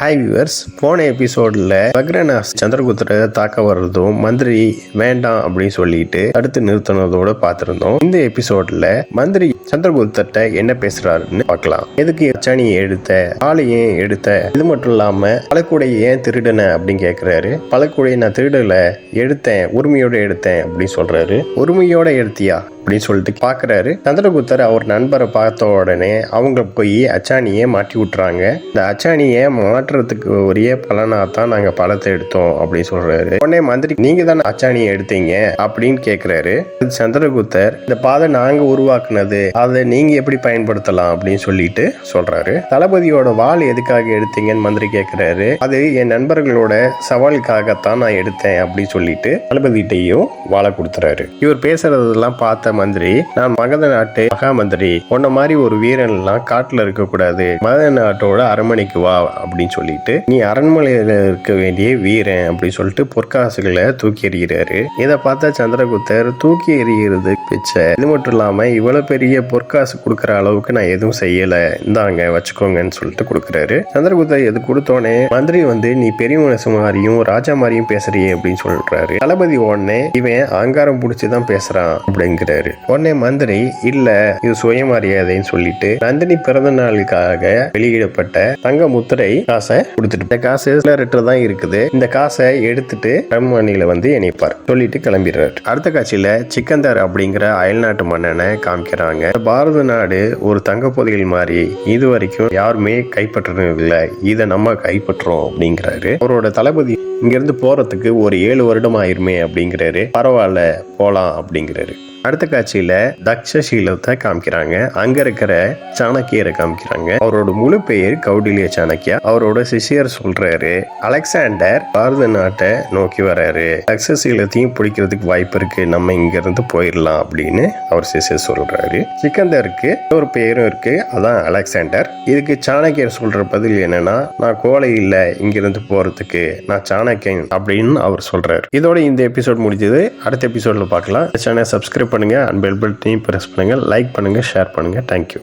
Hi viewers போன எபிசோடில் பக்ரநாஸ் சந்திரகுப்தரை தாக்க வர்றதும் மந்திரி வேண்டாம் அப்படின்னு சொல்லிட்டு தடுத்து நிறுத்தினதோட பார்த்துருந்தோம். இந்த எபிசோட்ல மந்திரி சந்திரகுப்தர்கிட்ட என்ன பேசுறாருன்னு பார்க்கலாம். எதுக்கு அச்சாணியை எடுத்த ஆளை ஏன் எடுத்த? இது மட்டும் இல்லாம பழக்கூடையை ஏன் திருடன அப்படின்னு கேட்கிறாரு பழக்கூடையை நான் திருடல எடுத்தேன் உரிமையோட எடுத்தேன் அப்படின்னு சொல்றாரு. உரிமையோட எடுத்தியா அப்படின்னு சொல்லிட்டு பார்க்குறாரு சந்திரகுப்தர் அவர் நண்பரை பார்த்த உடனே அவங்க போய் அச்சாணியை மாட்டி விட்டுறாங்க. இந்த அச்சாணியை மாற்றுறதுக்கு உரிய பலனாக தான் நாங்கள் பழத்தை எடுத்தோம் அப்படின்னு சொல்றாரு. உடனே மந்திரி நீங்க தானே அச்சாணியை எடுத்தீங்க அப்படின்னு கேட்குறாரு சந்திரகுப்தர் இந்த பாதை நாங்க உருவாக்குனது அதை நீங்க எப்படி பயன்படுத்தலாம் அப்படின்னு சொல்லிட்டு சொல்றாரு. தளபதியோட வாள் எதுக்காக எடுத்தீங்கன்னு மந்திரி கேட்குறாரு அது என் நண்பர்களோட சவாலுக்காகத்தான் நான் எடுத்தேன் அப்படின்னு சொல்லிட்டு தளபதிட்டையும் வாழை கொடுத்துறாரு. இவர் பேசுறதெல்லாம் பார்த்த மந்திரி நான் மகத நாட்டு மகா மந்திரி உன்ன மாதிரி ஒரு வீரன் எல்லாம் காட்டுல இருக்க கூடாது. மகத நாட்டோட அரண்மனைக்கு வா அப்படின்னு சொல்லிட்டு நீ அரண்மனையில இருக்க வேண்டிய வீரன் அப்படின்னு சொல்லிட்டு பொற்காசுகளை தூக்கி எறிகிறாரு. இதை பார்த்தா சந்திரகுப்தர் தூக்கி எறிகிறது பிச்சை. இது மட்டும் இல்லாம இவ்வளவு பெரிய பொற்காசு கொடுக்குற அளவுக்கு நான் எதுவும் செய்யலை. இந்தாங்க வச்சுக்கோங்கன்னு சொல்லிட்டு கொடுக்குறாரு. சந்திரகுப்தர் எது கொடுத்தோடனே மந்திரி வந்து நீ பெரிய மனசு மாதிரியும் ராஜா மாதிரியும் பேசுறியே அப்படின்னு சொல்றாரு. தளபதி உடனே இவன் அகங்காரம் பிடிச்சிதான் பேசுறான் அப்படிங்கிறாரு. உடனே மந்திரி இல்ல இது சுயமரியாதைன்னு சொல்லிட்டு நந்தினி பிறந்த நாளுக்காக வெளியிடப்பட்ட தங்க முத்திரை காசை கொடுத்துட்டு இந்த காசு லிட்டர் தான் இருக்குது. இந்த காசை எடுத்துட்டு அரண்மனையில வந்து இணைப்பார் சொல்லிட்டு கிளம்பிடுறாரு. அடுத்த காட்சியில சிக்கந்தர் அப்படிங்கிற அயல்நாட்டு மன்னனை காமிக்கிறாங்க. பாரத நாடு ஒரு தங்க புதையல் மாதிரி இது வரைக்கும் யாருமே கைப்பற்றணும் இல்லை இதை நம்ம கைப்பற்றோம் அப்படிங்கிறாரு. அவரோட தளபதி இங்கிருந்து போறதுக்கு ஒரு ஏழு வருடம் ஆயிருமே அப்படிங்கிறாரு. பரவாயில்ல போலாம் அப்படிங்கிறாரு. அடுத்த காட்சியில தக்ஷசீலத்தை காமிக்கிறாங்க. அங்க இருக்கிற சாணக்கியரை காமிக்கிறாங்க. அவரோட முழு பெயர் கௌடிலிய சாணக்கியா. அவரோட சிஷியர் சொல்றாரு அலெக்சாண்டர் பாரத நாட்டை நோக்கி வராரு. தக்ஷசீலத்தையும் பிடிக்கிறதுக்கு வாய்ப்பு இருக்கு. நம்ம இங்க இருந்து போயிடலாம் அப்படின்னு அவர் சிஷியர் சொல்றாரு. சிக்கந்தருக்கு ஒரு பெயரும் இருக்கு. அதான் அலெக்சாண்டர். இதுக்கு சாணக்கியர் சொல்ற பதில் என்னன்னா நான் கோலை இல்ல இங்கிருந்து போறதுக்கு. நான் சாணக்கியன் அப்படின்னு அவர் சொல்றாரு. இதோட இந்த எபிசோட் முடிஞ்சது. அடுத்த எபிசோட்ல பார்க்கலாம். சேனல் சப்ஸ்கிரைப் பண்ணுங்க. அண்ட் பெல் பட்டனையும் ப்ரெஸ் பண்ணுங்க. லைக் பண்ணுங்க ஷேர் பண்ணுங்க. Thank you